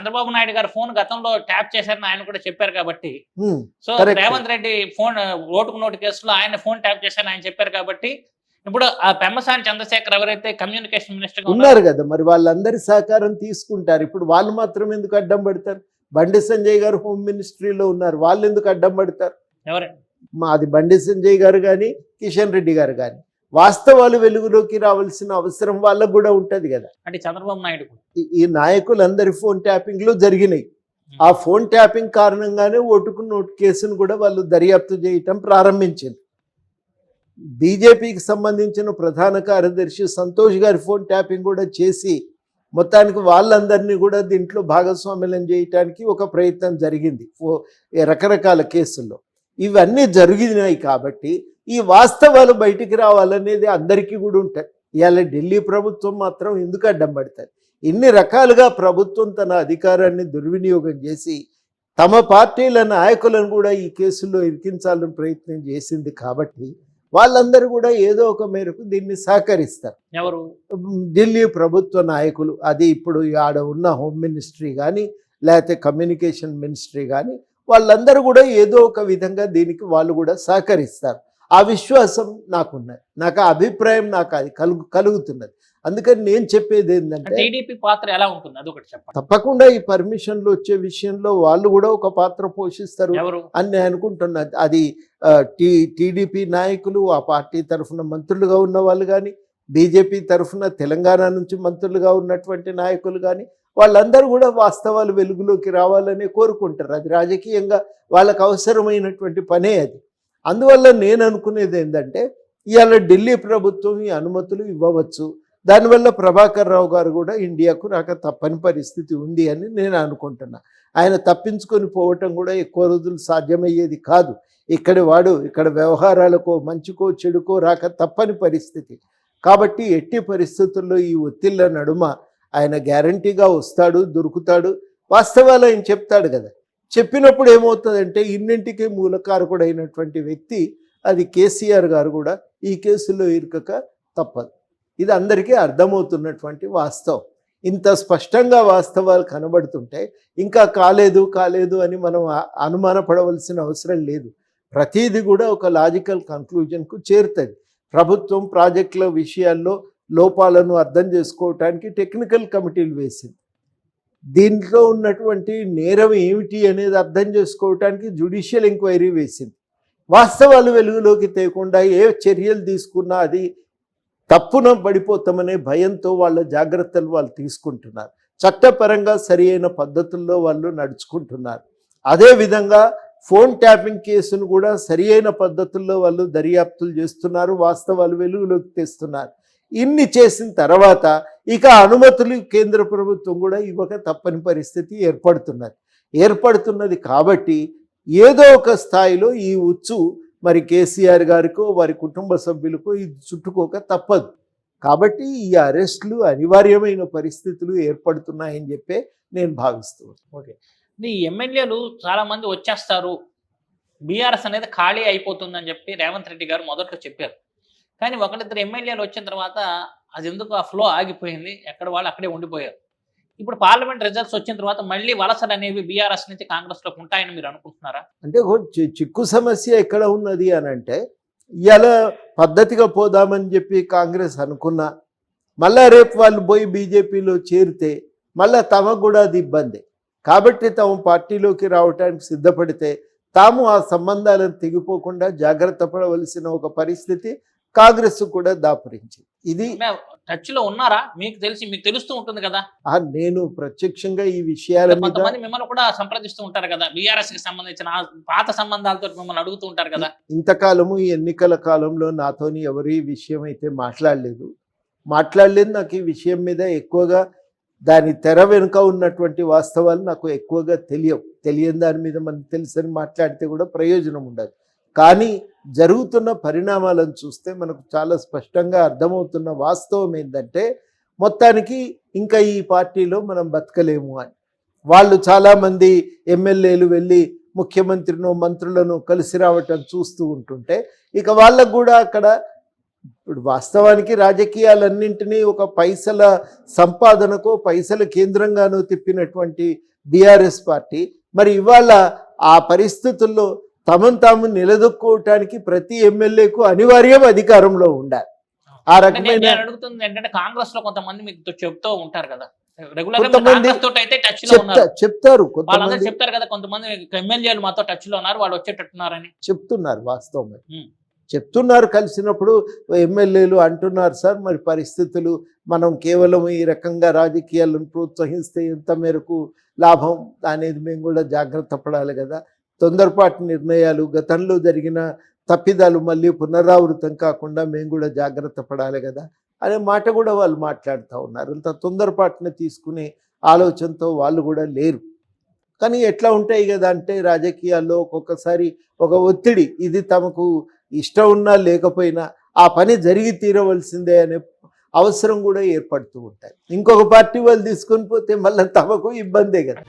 చంద్రబాబు నాయుడు గారు ఫోన్ గతంలో ట్యాప్ చేశారని ఆయన కూడా చెప్పారు కాబట్టి. సో. రేవంత్ రెడ్డి ఫోన్ ఓటుకు నోటు కేసులో ఆయన ఫోన్ ట్యాప్ చేశారని ఆయన చెప్పారు కాబట్టి. ఇప్పుడు ఆ పెమ్మసాని చంద్రశేఖర్ ఎవరైతే కమ్యూనికేషన్ మినిస్టర్ ఉన్నారు కదా మరి వాళ్ళందరి సహకారం తీసుకుంటారు. ఇప్పుడు వాళ్ళు మాత్రం ఎందుకు అడ్డం పడతారు? బండి సంజయ్ గారు హోమ్ మినిస్ట్రీలో ఉన్నారు. వాళ్ళు ఎందుకు అడ్డం పడతారు? ఎవరండి మాది బండి సంజయ్ గారు కానీ కిషన్ రెడ్డి గారు కానీ. వాస్తవాలు వెలుగులోకి రావాల్సిన అవసరం వాళ్ళకు కూడా ఉంటది కదా. అంటే చంద్రబాబు నాయుడు. ఈ- నాయకులందరి ఫోన్ ట్యాపింగ్లు జరిగినాయి. ఆ ఫోన్ ట్యాపింగ్ కారణంగానే ఓటుకు నోటు కేసును కూడా వాళ్ళు దర్యాప్తు చేయటం ప్రారంభించింది. బీజేపీకి సంబంధించిన ప్రధాన కార్యదర్శి సంతోష్ గారి ఫోన్ ట్యాపింగ్ కూడా చేసి మొత్తానికి వాళ్ళందరినీ కూడా దీంట్లో భాగస్వామ్యం చేయటానికి ఒక ప్రయత్నం జరిగింది. రకరకాల కేసుల్లో. ఇవన్నీ జరిగినాయి కాబట్టి ఈ వాస్తవాలు బయటికి రావాలనేది అందరికీ కూడా ఉంటాయి. ఇవాళ ఢిల్లీ ప్రభుత్వం మాత్రం ఎందుకు అడ్డం పడతారు ఇన్ని రకాలుగా ప్రభుత్వం తన అధికారాన్ని దుర్వినియోగం చేసి తమ పార్టీల నాయకులను కూడా ఈ కేసుల్లో ఇరికించాలని ప్రయత్నం చేసింది కాబట్టి వాళ్ళందరూ కూడా ఏదో ఒక మేరకు దీన్ని సహకరిస్తారు. ఎవరు? ఢిల్లీ ప్రభుత్వ నాయకులు. అది ఇప్పుడు ఆడ ఉన్న హోమ్ మినిస్ట్రీ కానీ లేకపోతే కమ్యూనికేషన్ మినిస్ట్రీ కానీ వాళ్ళందరూ కూడా ఏదో ఒక విధంగా దీనికి వాళ్ళు కూడా సహకరిస్తారు. ఆ విశ్వాసం నాకున్నది. నాకు ఆ అభిప్రాయం నాకు అది కలుగు కలుగుతున్నది. అందుకని నేను చెప్పేది ఏంటంటే టీడీపీ పాత్ర ఎలా ఉంటుంది? అదొకటి చెప్పండి. తప్పకుండా ఈ పర్మిషన్లు వచ్చే విషయంలో వాళ్ళు కూడా ఒక పాత్ర పోషిస్తారు అని నేను అనుకుంటున్నా. అది టీ టీడీపీ నాయకులు ఆ పార్టీ తరఫున మంత్రులుగా ఉన్న వాళ్ళు కానీ బీజేపీ తరఫున తెలంగాణ నుంచి మంత్రులుగా ఉన్నటువంటి నాయకులు కానీ వాళ్ళందరూ కూడా వాస్తవాలు వెలుగులోకి రావాలని కోరుకుంటారు. అది రాజకీయంగా వాళ్ళకు అవసరమైనటువంటి పనే అది. అందువల్ల నేను అనుకునేది ఏంటంటే ఇవాళ ఢిల్లీ ప్రభుత్వం ఈ అనుమతులు ఇవ్వవచ్చు. దానివల్ల ప్రభాకర్ రావు గారు కూడా ఇండియాకు రాక తప్పని పరిస్థితి ఉంది అని నేను అనుకుంటున్నా. ఆయన తప్పించుకొని పోవటం కూడా ఎక్కువ రోజులు సాధ్యమయ్యేది కాదు. ఇక్కడ వాడు ఇక్కడ వ్యవహారాలకో మంచికో చెడుకో రాక తప్పని పరిస్థితి. కాబట్టి ఎట్టి పరిస్థితుల్లో ఈ ఒత్తిళ్ళ నడుమ ఆయన గ్యారంటీగా వస్తాడు దొరుకుతాడు. వాస్తవాలు ఆయన చెప్తాడు కదా. చెప్పినప్పుడు ఏమవుతుందంటే ఇన్నింటికి మూలకారకుడైనటువంటి వ్యక్తి అది కేసీఆర్ గారు కూడా ఈ కేసులో ఇరుకక తప్పదు. ఇది అందరికీ అర్థమవుతున్నటువంటి వాస్తవం. ఇంత స్పష్టంగా వాస్తవాలు కనబడుతుంటే ఇంకా కాలేదు కాలేదు అని మనం అనుమానపడవలసిన అవసరం లేదు. ప్రతీది కూడా ఒక లాజికల్ కన్క్లూజన్కు చేరుతుంది. ప్రభుత్వం ప్రాజెక్టుల విషయాల్లో లోపాలను అర్థం చేసుకోవటానికి టెక్నికల్ కమిటీలు వేసింది. దీంట్లో ఉన్నటువంటి నేరం ఏమిటి అనేది అర్థం చేసుకోవటానికి జుడిషియల్ ఎంక్వైరీ వేసింది. వాస్తవాలు వెలుగులోకి తేకుండా ఏ చర్యలు తీసుకున్నా అది తప్పున పడిపోతామనే భయంతో వాళ్ళ జాగ్రత్తలు వాళ్ళు తీసుకుంటున్నారు. చట్టపరంగా సరి అయిన పద్ధతుల్లో వాళ్ళు నడుచుకుంటున్నారు. అదేవిధంగా ఫోన్ ట్యాపింగ్ కేసును కూడా సరి అయిన పద్ధతుల్లో వాళ్ళు దర్యాప్తులు చేస్తున్నారు వాస్తవాలు వెలుగులోకి తెస్తున్నారు. ఇన్ని చేసిన తర్వాత ఇక అనుమతులు కేంద్ర ప్రభుత్వం కూడా ఇవ్వక తప్పని పరిస్థితి ఏర్పడుతున్నది. ఏర్పడుతున్నది కాబట్టి ఏదో ఒక స్థాయిలో ఈ ఉచ్చు మరి కేసీఆర్ గారికో వారి కుటుంబ సభ్యులకో ఇది చుట్టుకోక తప్పదు. కాబట్టి ఈ అరెస్టులు అనివార్యమైన పరిస్థితులు ఏర్పడుతున్నాయని చెప్పే నేను భావిస్తున్నాను ఓకే. ఈ ఎమ్మెల్యేలు చాలామంది వచ్చేస్తారు. బీఆర్ఎస్ అనేది ఖాళీ అయిపోతుందని చెప్పి రేవంత్ రెడ్డి గారు మొదట్లో చెప్పారు. కానీ ఒకరిద్దరు ఎమ్మెల్యేలు వచ్చిన తర్వాత అది ఎందుకు ఆ ఫ్లో ఆగిపోయింది. ఎక్కడ వాళ్ళు అక్కడే ఉండిపోయారు. ఇప్పుడు పార్లమెంట్ రిజల్ట్స్ వచ్చిన తర్వాత మళ్ళీ వలసలు అనేవి బీఆర్ఎస్ నుంచి కాంగ్రెస్లోకి ఉంటాయని మీరు అనుకుంటున్నారా? అంటే చిక్కు సమస్య ఎక్కడ ఉన్నది అని అంటే ఇలా పద్ధతిగా పోదామని చెప్పి కాంగ్రెస్ అనుకున్నా మళ్ళా రేపు వాళ్ళు పోయి బీజేపీలో చేరితే మళ్ళా తమకు కూడా అది ఇబ్బంది. కాబట్టి తాము పార్టీలోకి రావడానికి సిద్ధపడితే తాము ఆ సంబంధాలను తెగిపోకుండా జాగ్రత్త పడవలసిన ఒక పరిస్థితి కాంగ్రెస్ కూడా దాపురించింది. ఇది టచ్లో ఉన్నారా? మీకు తెలిసి మీకు తెలుస్తూ ఉంటుంది కదా? నేను ప్రత్యక్షంగా ఈ విషయాల మీద మిమ్మల్ని కూడా సంప్రదిస్తూ ఉంటారు కదా? బీఆర్ఎస్కి సంబంధించిన పాత సంబంధాలతో మిమ్మల్ని అడుగుతూ ఉంటారు కదా? ఇంతకాలము ఈ ఎన్నికల కాలంలో నాతోని ఎవరు ఈ విషయం అయితే మాట్లాడలేదు. మాట్లాడలేదు నాకు ఈ విషయం మీద ఎక్కువగా దాని తెర వెనుక ఉన్నటువంటి వాస్తవాలు నాకు ఎక్కువగా తెలియవు. తెలియని దాని మీద మనకు తెలుసని మాట్లాడితే కూడా ప్రయోజనం ఉండదు. కానీ జరుగుతున్న పరిణామాలను చూస్తే మనకు చాలా స్పష్టంగా అర్థమవుతున్న వాస్తవం ఏంటంటే మొత్తానికి ఇంకా ఈ పార్టీలో మనం బతకలేము అని. వాళ్ళు చాలామంది ఎమ్మెల్యేలు వెళ్ళి ముఖ్యమంత్రినో మంత్రులను కలిసి రావటం చూస్తూ ఉంటుంటే ఇక వాళ్ళకు కూడా అక్కడ ఇప్పుడు వాస్తవానికి రాజకీయాలన్నింటినీ ఒక పైసల సంపాదనకో పైసల కేంద్రంగానో తిప్పినటువంటి బీఆర్ఎస్ పార్టీ. మరి ఇవాళ ఆ పరిస్థితుల్లో తమను తాము నిలదొక్కుకోవటానికి ప్రతి ఎమ్మెల్యేకు అనివార్యం అధికారంలో ఉండాలి. ఆ రకమైన అడుగుతుంది ఏంటంటే కాంగ్రెస్లో కొంతమంది మీకు చెప్తూ ఉంటారు కదా. చెప్తారు చెప్తారు కదా కొంతమంది ఎమ్మెల్యేలు మాతో టచ్లో ఉన్నారు వాళ్ళు వచ్చేటట్టున్నారని. చెప్తున్నారు వాస్తవం అది. ఉమ్. చెప్తున్నారు కలిసినప్పుడు ఎమ్మెల్యేలు అంటున్నారు సార్ మరి పరిస్థితులు మనం కేవలం ఈ రకంగా రాజకీయాలను ప్రోత్సహిస్తే ఎంత మేరకు లాభం? అనేది మేము కూడా జాగ్రత్త పడాలి కదా. తొందరపాటు నిర్ణయాలు గతంలో జరిగిన తప్పిదాలు మళ్ళీ పునరావృతం కాకుండా మేము కూడా జాగ్రత్త పడాలి కదా అనే మాట కూడా వాళ్ళు మాట్లాడుతూ ఉన్నారు. అంత తొందరపాటున తీసుకునే ఆలోచనతో వాళ్ళు కూడా లేరు. కానీ ఎట్లా ఉంటాయి కదా అంటే రాజకీయాల్లో ఒక్కొక్కసారి ఒక ఒత్తిడి ఇది తమకు ఇష్టం ఉన్నా లేకపోయినా ఆ పని జరిగి తీరవలసిందే అనే అవసరం కూడా ఏర్పడుతూ ఉంటాయి. ఇంకొక పార్టీ వాళ్ళు తీసుకొని పోతే మళ్ళీ తమకు ఇబ్బందే కదా.